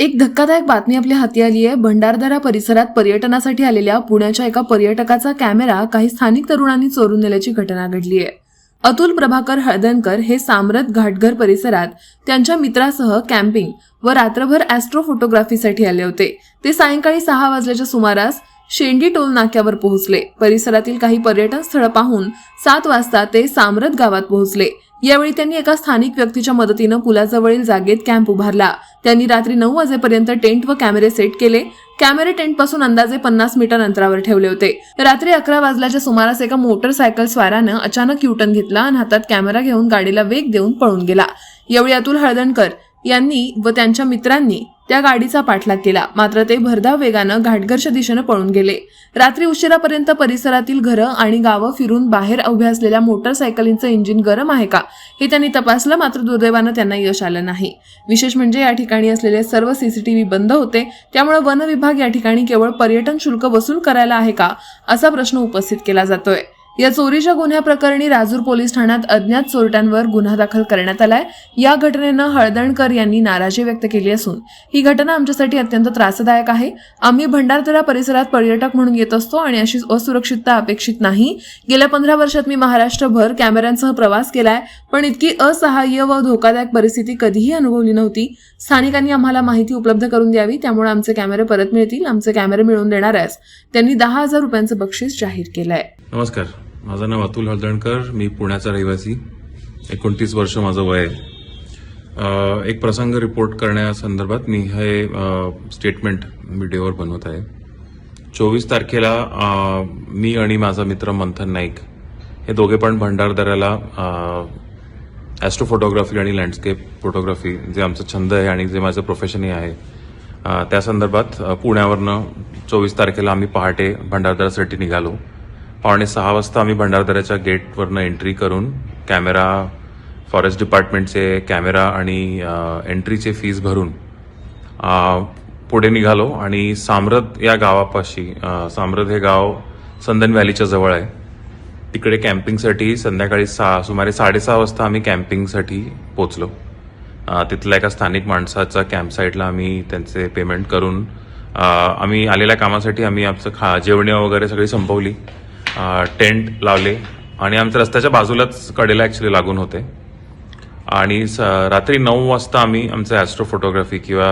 एक धक्कादायक बातमी आपल्या हाती आली आहे. भंडारदरा परिसरात पर्यटनासाठी आलेल्या पुण्याच्या एका पर्यटकाचा कॅमेरा काही स्थानिक तरुणांनी चोरून नेल्याची घटना घडली आहे. अतुल प्रभाकर हळदणकर हे सामरत घाटघर परिसरात त्यांच्या मित्रासह कॅम्पिंग व रात्रभर ॲस्ट्रो फोटोग्राफीसाठी आले होते. ते सायंकाळी सहा वाजल्याच्या सुमारास शेंडी टोल नाक्यावर पोहोचले. परिसरातील काही पर्यटन स्थळं पाहून सात वाजता ते सामरत गावात पोहोचले. यावेळी त्यांनी एका स्थानिक व्यक्तीच्या मदतीनं पुलाजवळील जागेत कॅम्प उभारला. त्यांनी रात्री नऊ वाजेपर्यंत टेंट व कॅमेरे सेट केले. कॅमेरे टेंटपासून अंदाजे पन्नास मीटर अंतरावर ठेवले होते. रात्री अकरा वाजल्याच्या सुमारास एका मोटरसायकल स्वारानं अचानक युटर्न घेतला आणि हातात कॅमेरा घेऊन गाडीला वेग देऊन पळून गेला. यावेळी अतुल हळदणकर यांनी व त्यांच्या मित्रांनी त्या गाडीचा पाठलाग केला. मात्र ते भरधाव वेगानं घाटघरच्या दिशेनं पळून गेले. रात्री उशिरापर्यंत परिसरातील घरं आणि गावं फिरून बाहेर उभ्या असलेल्या मोटरसायकलींचं इंजिन गरम आहे का हे त्यांनी तपासलं. मात्र दुर्दैवानं त्यांना यश आलं नाही. विशेष म्हणजे या ठिकाणी असलेले सर्व सीसीटीव्ही बंद होते. त्यामुळे वन विभाग या ठिकाणी केवळ पर्यटन शुल्क वसूल करायला आहे का असा प्रश्न उपस्थित केला जातोय. या चोरीच्या गुन्ह्याप्रकरणी राजूर पोलीस ठाण्यात अज्ञात चोरट्यांवर गुन्हा दाखल करण्यात आलाय. या घटनेनं हळदणकर यांनी नाराजी व्यक्त केली असून ही घटना आमच्यासाठी अत्यंत त्रासदायक आहे. आम्ही भंडारदरा परिसरात पर्यटक म्हणून येत असतो आणि अशी असुरक्षितता अपेक्षित नाही. गेल्या पंधरा वर्षात मी महाराष्ट्रभर कॅमेऱ्यांसह प्रवास केलाय पण इतकी असहाय्य व धोकादायक परिस्थिती कधीही अनुभवली नव्हती. स्थानिकांनी आम्हाला माहिती उपलब्ध करून द्यावी त्यामुळे आमचे कॅमेरे परत मिळतील आमचे कॅमेरे मिळवून देणाऱ्यास त्यांनी दहा हजार रुपयांचं बक्षीस जाहीर केलंय. नमस्कार. माझं नाव अतुल हळदणकर मी पुण्याचा रहिवासी. एकोणतीस वर्ष माझं वय आहे. एक प्रसंग रिपोर्ट करण्यासंदर्भात मी हे स्टेटमेंट व्हिडिओवर बनवत आहे. चोवीस तारखेला मी आणि माझा मित्र मंथन नाईक हे दोघे पण भंडारदऱ्याला ॲस्ट्रो फोटोग्राफी आणि लँडस्केप फोटोग्राफी जे आमचा छंद आहे आणि जे माझं प्रोफेशनही आहे त्या संदर्भात पुण्यावरनं चोवीस तारखेला आम्ही पहाटे भंडारदऱ्यासाठी निघालो. पावणे सहा वाजता आम्ही भंडारदऱ्याच्या गेटवरनं एंट्री करून कॅमेरा फॉरेस्ट डिपार्टमेंटचे कॅमेरा आणि एंट्रीचे फीज भरून पुढे निघालो आणि सामरद या गावापाशी सामरद हे गाव संदन व्हॅलीच्या जवळ आहे. तिकडे कॅम्पिंगसाठी संध्याकाळी सहा सुमारे साडेसहा वाजता आम्ही कॅम्पिंगसाठी पोचलो. तिथल्या एका स्थानिक माणसाचा कॅम्पसाईटला आम्ही त्यांचे पेमेंट करून आम्ही आलेल्या कामासाठी आम्ही आमचं खा जेवणे वगैरे सगळी संपवली. टेंट लावले आणि आमच्या रस्त्याच्या बाजूलाच कडेला ॲक्च्युली लागून होते. आणि स रात्री नऊ वाजता आम्ही आमचं ॲस्ट्रो फोटोग्राफी किंवा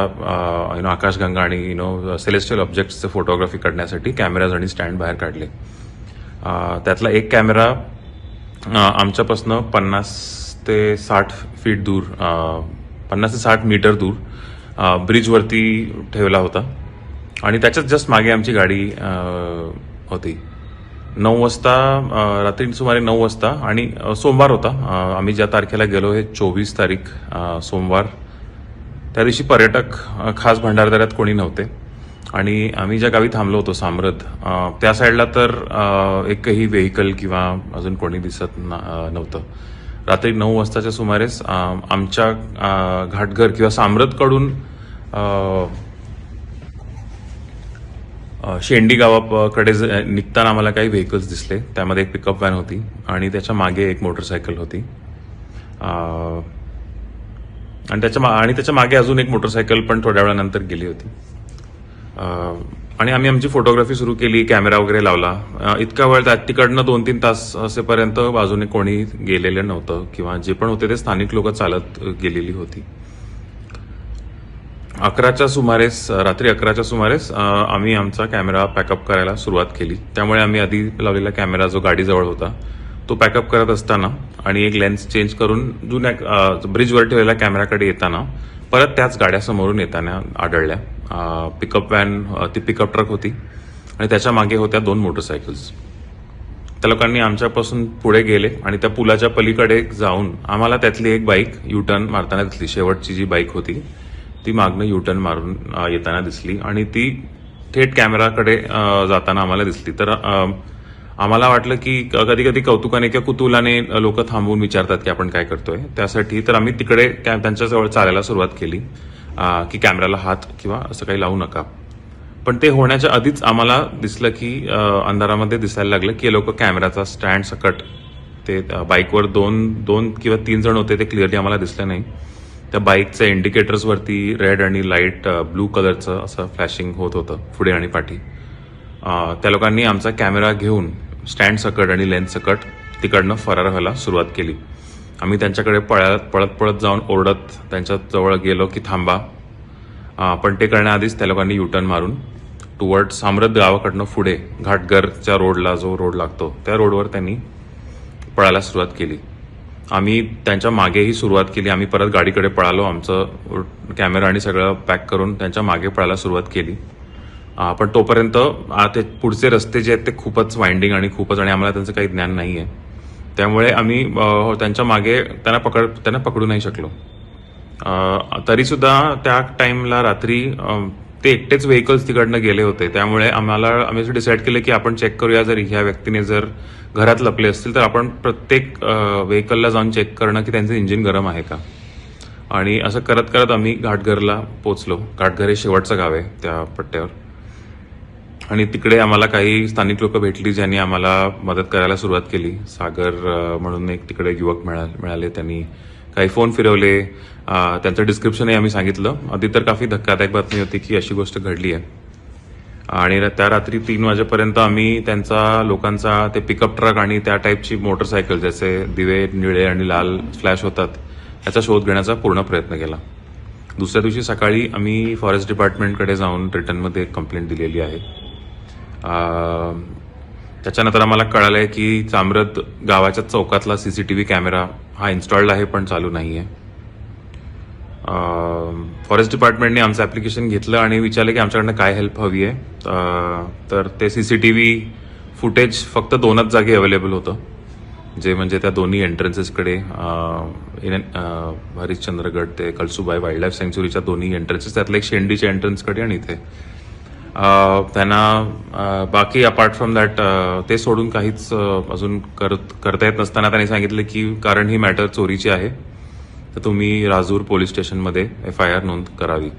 यु नो आकाशगंगा आणि यु नो सेलेस्टियल ऑब्जेक्ट्सचं फोटोग्राफी करण्यासाठी कॅमेराज आणि स्टँड बाहेर काढले. त्यातला एक कॅमेरा आमच्यापासनं पन्नास ते साठ फीट दूर पन्नास ते साठ मीटर दूर ब्रिजवरती ठेवला होता. आणि त्याच्याच जस्ट मागे आमची गाडी होती. नऊ वाजता रात्री सुमारे नऊ वाजता आणि सोमवार होता. आम्ही ज्या तारखेला गेलो हे चोवीस तारीख सोमवार. त्या दिवशी पर्यटक खास भंडारदऱ्यात कोणी नव्हते. आणि आम्ही ज्या गावी थांबलो होतो साम्रत त्या साईडला तर एकही व्हेकल किंवा अजून कोणी दिसत न- नव्हतं. रात्री नऊ वाजताच्या सुमारेस आमच्या घाटघर किंवा साम्रतकडून शेंडी गावाकडे ज- निघताना आम्हाला काही व्हेकल्स दिसले. त्यामध्ये एक पिकअप व्हॅन होती आणि त्याच्यामागे एक मोटरसायकल होती. आणि त्याच्या मा- आणि त्याच्यामागे अजून एक मोटरसायकल पण थोड्या वेळानंतर गेली होती. आणि आम्ही आमची फोटोग्राफी सुरू केली कॅमेरा वगैरे लावला. इतका वेळ त्या तिकडनं दोन तीन तास असेपर्यंत बाजूने कोणी गेलेलं नव्हतं किंवा जे पण होते ते स्थानिक लोक चालत गेलेली होती. अकराच्या सुमारेस रात्री अकराच्या सुमारेस आम्ही आमचा कॅमेरा पॅकअप करायला सुरुवात केली. त्यामुळे आम्ही आधी लावलेला कॅमेरा जो गाडीजवळ होता तो पॅकअप करत असताना आणि एक लेन्स चेंज करून जुन्या ब्रिजवर ठेवलेल्या कॅमेराकडे येताना परत त्याच गाड्या समोरून येताना आढळल्या. पिकअप व्हॅन ती पिकअप ट्रक होती आणि त्याच्यामागे होत्या दोन मोटरसायकल्स त्या लोकांनी आमच्यापासून पुढे गेले आणि त्या पुलाच्या पलीकडे जाऊन आम्हाला त्यातली एक बाईक युटर्न मारताना दिसली. शेवटची जी बाईक होती ती मागणं युटर्न मारून येताना दिसली. आणि ती थेट कॅमेराकडे जाताना आम्हाला दिसली. तर आम्हाला वाटलं की कधी कधी कौतुकाने किंवा कुतूहलाने लोक थांबवून विचारतात की आपण काय करतोय. त्यासाठी तर आम्ही तिकडे कॅ- त्यांच्याजवळ चालायला सुरुवात केली. की कॅमेराला हात किंवा असं काही लावू नका. पण ते होण्याच्या आधीच आम्हाला दिसलं की अंधारामध्ये दिसायला लागलं की लोक कॅमेराचा स्टँड सकट ते बाईकवर दोन दोन किंवा तीन जण होते ते क्लिअरली आम्हाला दिसलं नाही. त्या बाईकच्या इंडिकेटर्सवरती रेड आणि लाइट ब्लू कलरचं असं फ्लॅशिंग होत होतं पुढे आणि पाठी. त्या लोकांनी आमचा कॅमेरा घेऊन स्टँड सकट आणि लेन्स सकट तिकडनं फरार व्हायला सुरुवात केली. आम्ही त्यांच्याकडे पळत पळत पळत जाऊन ओरडत त्यांच्याजवळ गेलो की थांबा. पण ते करण्याआधीच त्या लोकांनी युटर्न मारून टुवर्ड साम्रत गावाकडनं पुढे घाटघरच्या रोडला जो रोड लागतो त्या रोडवर त्यांनी पळायला सुरुवात केली. आम्ही त्यांच्या मागेही सुरुवात केली. आम्ही परत गाडीकडे पळालो. आमचं कॅमेरा आणि सगळं पॅक करून त्यांच्या मागे पळायला सुरुवात केली. पण तोपर्यंत ते पुढचे रस्ते जे आहेत ते खूपच वाइंडिंग आणि खूपच आणि आम्हाला त्यांचं काही ज्ञान नाही आहे त्यामुळे आम्ही हो, त्यांच्या मागे त्यांना पकड त्यांना पकडू नाही शकलो. तरीसुद्धा त्या टाईमला रात्री ते एकटेच व्हेकल्स तिकडनं गेले होते. त्यामुळे आम्हाला आम्ही असं डिसाईड केलं की आपण चेक करूया जर ह्या व्यक्तीने जर घरात लपले असतील तर आपण प्रत्येक व्हेकलला जाऊन चेक करणं की त्यांचं इंजिन गरम आहे का? आणि असं करत करत आम्ही घाटघरला पोचलो घाटघर हे शेवटचं गाव आहे त्या पट्ट्यावर. आणि तिकडे आम्हाला काही स्थानिक लोक भेटली ज्यांनी आम्हाला मदत करायला सुरुवात केली. सागर म्हणून एक तिकडे युवक मिळा मिळाले त्यांनी. काही फोन फिरवले त्यांचं डिस्क्रिप्शनही आम्ही सांगितलं. आधी तर काफी धक्कादायक बातमी होती की अशी गोष्ट घडली आहे. आणि त्या रात्री तीन वाजेपर्यंत आम्ही त्यांचा लोकांचा ते पिकअप ट्रक आणि त्या टाईपची मोटरसायकल ज्याचे दिवे निळे आणि लाल फ्लॅश होतात याचा शोध घेण्याचा पूर्ण प्रयत्न केला. दुसऱ्या दिवशी सकाळी आम्ही फॉरेस्ट डिपार्टमेंटकडे जाऊन रिटर्नमध्ये एक कंप्लेंट दिलेली आहे. त्याच्यानंतर आम्हाला कळालं आहे की चांब्रत गावाच्या चौकातला C C T V camera हा इन्स्टॉल्ड आहे पण चालू नाही आहे फॉरेस्ट डिपार्टमेंटने आमचं ॲप्लिकेशन घेतलं आणि विचारलं की आमच्याकडनं काय हेल्प हवी आहे. तर ते C C T V footage फक्त दोनच जागी अवेलेबल होतं. जे म्हणजे त्या दोन्ही एंट्रन्सेसकडे हरिश्चंद्रगड ते कळसुबाई वाईल्ड लाईफ सँक्च्युरीच्या दोन्ही एंट्रन्सेस त्यातल्या एक शेंडीच्या एंट्रन्सकडे आणि इथे. त्यांना बाकी अपार्ट फ्रॉम दॅट ते सोडून काहीच अजून करत करता येत नसताना त्यांनी सांगितलं की कारण ही मॅटर चोरीची आहे तर तुम्ही राजूर पोलीस स्टेशनमध्ये एफ आय आर नोंद करावी.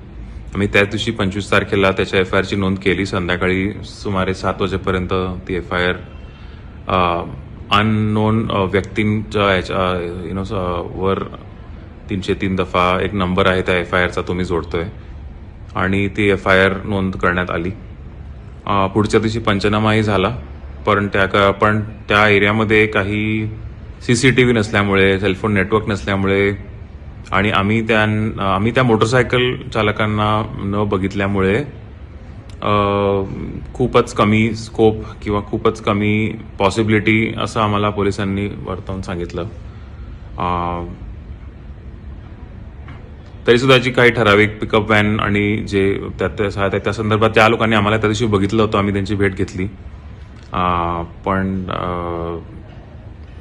आम्ही त्याच दिवशी पंचवीस तारखेला त्याच्या एफ आय आरची नोंद केली. संध्याकाळी सुमारे सात वाजेपर्यंत ती एफ आय आर अननोन व्यक्तींच्या याच्या यु नो वर तीनशे तीन दफा एक नंबर आहे त्या एफ आय आरचा तुम्ही जोडतोय. आणि ती एफ आय आर नोंद करण्यात आली. पुढच्या दिवशी पंचनामाही झाला पण त्या का- पण त्या एरियामध्ये काही सी सी टी व्ही नसल्यामुळे सेलफोन नेटवर्क नसल्यामुळे आणि आम्ही त्या आम्ही त्या मोटरसायकल चालकांना न बघितल्यामुळे खूपच कमी स्कोप किंवा खूपच कमी पॉसिबिलिटी असं आम्हाला पोलिसांनी वर्तवून सांगितलं. तरीसुद्धा जी काही ठराविक पिकअप व्हॅन आणि जे त्या त्या आहेत, त्या संदर्भात त्या लोकांनी आम्हाला त्या दिवशी बघितलं होतं आम्ही त्यांची भेट घेतली. पण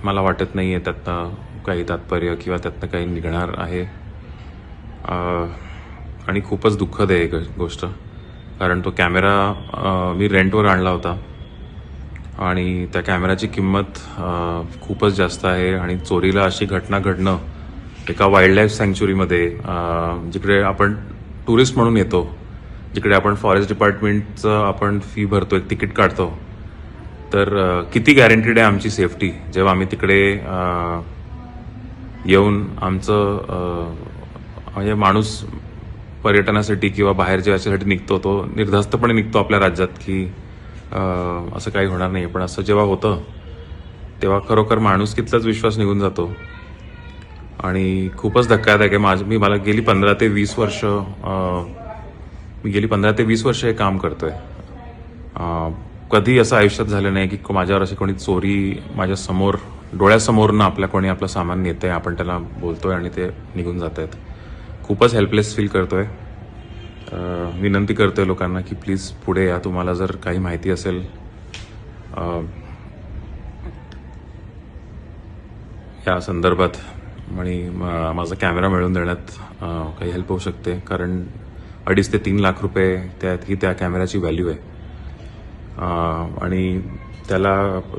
मला वाटत नाही आहे त्यातनं काही तात्पर्य किंवा त्यातनं काही निघणार आहे. आणि खूपच दुःखद आहे गोष्ट. कारण तो कॅमेरा मी रेंटवर आणला होता. आणि त्या कॅमेराची किंमत खूपच जास्त आहे. आणि चोरीला अशी घटना घडणं एका वाईल्ड लाईफ सँक्च्युरीमध्ये जिकडे आपण टुरिस्ट म्हणून येतो जिकडे आपण फॉरेस्ट डिपार्टमेंटचं आपण फी भरतो एक तिकीट काढतो तर किती गॅरंटीड आहे आमची सेफ्टी जेव्हा आम्ही तिकडे येऊन आमचं म्हणजे माणूस पर्यटनासाठी किंवा बाहेर जेवायच्यासाठी निघतो तो निर्धास्तपणे निघतो आपल्या राज्यात की असं काही होणार नाही पण असं जेव्हा होतं तेव्हा खरोखर माणूस कितलाच विश्वास निघून जातो. आणि खूपच धक्कादायक आहे. माझ मी मला गेली पंधरा ते वीस वर्ष मी गेली पंधरा ते वीस वर्ष हे काम करतोय. कधी असं आयुष्यात झालं नाही की माझ्यावर अशी कोणी चोरी माझ्यासमोर डोळ्यासमोरनं आपल्या कोणी आपलं सामान नेतंय आपण त्याला बोलतोय आणि ते निघून जात आहेत खूपच हेल्पलेस फील करतोय. विनंती करतोय लोकांना की प्लीज पुढे या. तुम्हाला जर काही माहिती असेल या संदर्भात आणि माझा कॅमेरा मिळवून देण्यात काही हेल्प होऊ शकते. कारण अडीच ते तीन लाख रुपये त्यात ही त्या कॅमेऱ्याची व्हॅल्यू आहे. आणि त्याला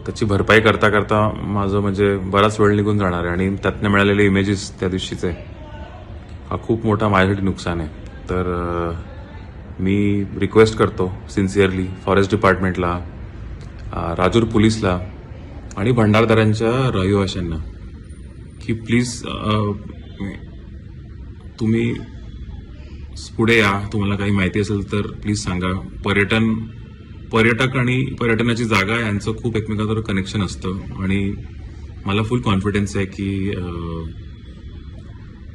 त्याची भरपाई करता करता माझं म्हणजे बराच वेळ निघून जाणार आहे. आणि त्यातनं मिळालेले इमेजेस त्या दिवशीचे हा खूप मोठा माझ्यासाठी नुकसान आहे. तर मी रिक्वेस्ट करतो सिन्सिअरली फॉरेस्ट डिपार्टमेंटला राजूर पोलीसला आणि भंडारदारांच्या रहिवाशांना. की प्लीज तुम्ही पुढे या. तुम्हाला काही माहिती असेल तर प्लीज सांगा. पर्यटन पर्यटक आणि पर्यटनाची जागा यांचं खूप एकमेकांबरोबर कनेक्शन असतं. आणि मला फुल कॉन्फिडन्स आहे की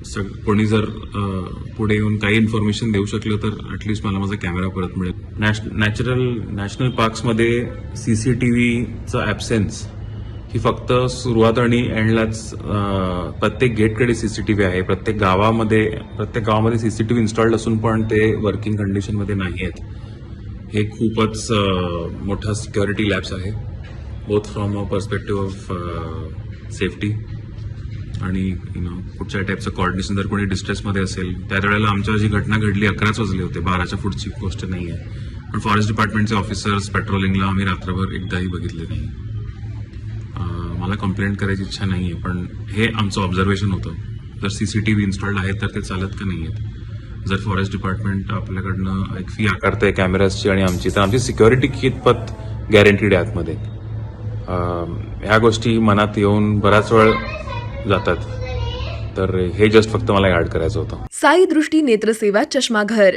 सग कोणी जर पुढे येऊन काही इन्फॉर्मेशन देऊ शकलं तर ॲटलिस्ट मला माझा कॅमेरा परत मिळेल. नॅश नॅचरल नॅशनल पार्क्समध्ये सी सी टी व्हीचा ॲबसेन्स ही फक्त सुरुवात आणि एंडलाच प्रत्येक गेटकडे सीसीटीव्ही आहे. प्रत्येक गावामध्ये प्रत्येक गावामध्ये सीसीटीव्ही इन्स्टॉल्ड असून पण ते वर्किंग कंडिशनमध्ये नाही आहेत. हे खूपच मोठा सिक्युरिटी लॅब्स आहे both from a perspective of safety आणि यु नो कुठच्या टाईपचं कॉर्डिनेशन जर कोणी डिस्ट्रेसमध्ये असेल त्यावेळेला आमच्या जी घटना घडली अकराच वाजले होते. बाराच्या पुढची गोष्ट नाही आहे पण फॉरेस्ट डिपार्टमेंटचे ऑफिसर्स पेट्रोलिंगला आम्ही रात्रभर एकदाही बघितले नाही. मला कंप्लेंट करायची इच्छा नाही आहे पण हे आमचं ऑब्झर्वेशन होतं. जर C C T V installed आहे तर ते चालत का नाही आहेत जर फॉरेस्ट डिपार्टमेंट आपल्याकडनं एक फी आकारतंय कॅमेराजची आणि आमची तर आमची सिक्युरिटी कितपत गॅरंटीड आहे आतमध्ये. ह्या गोष्टी मनात येऊन बराच वेळ जातात. तर हे जस्ट फक्त मला ॲड करायचं होतं. साई दृष्टी नेत्रसेवा चष्माघर.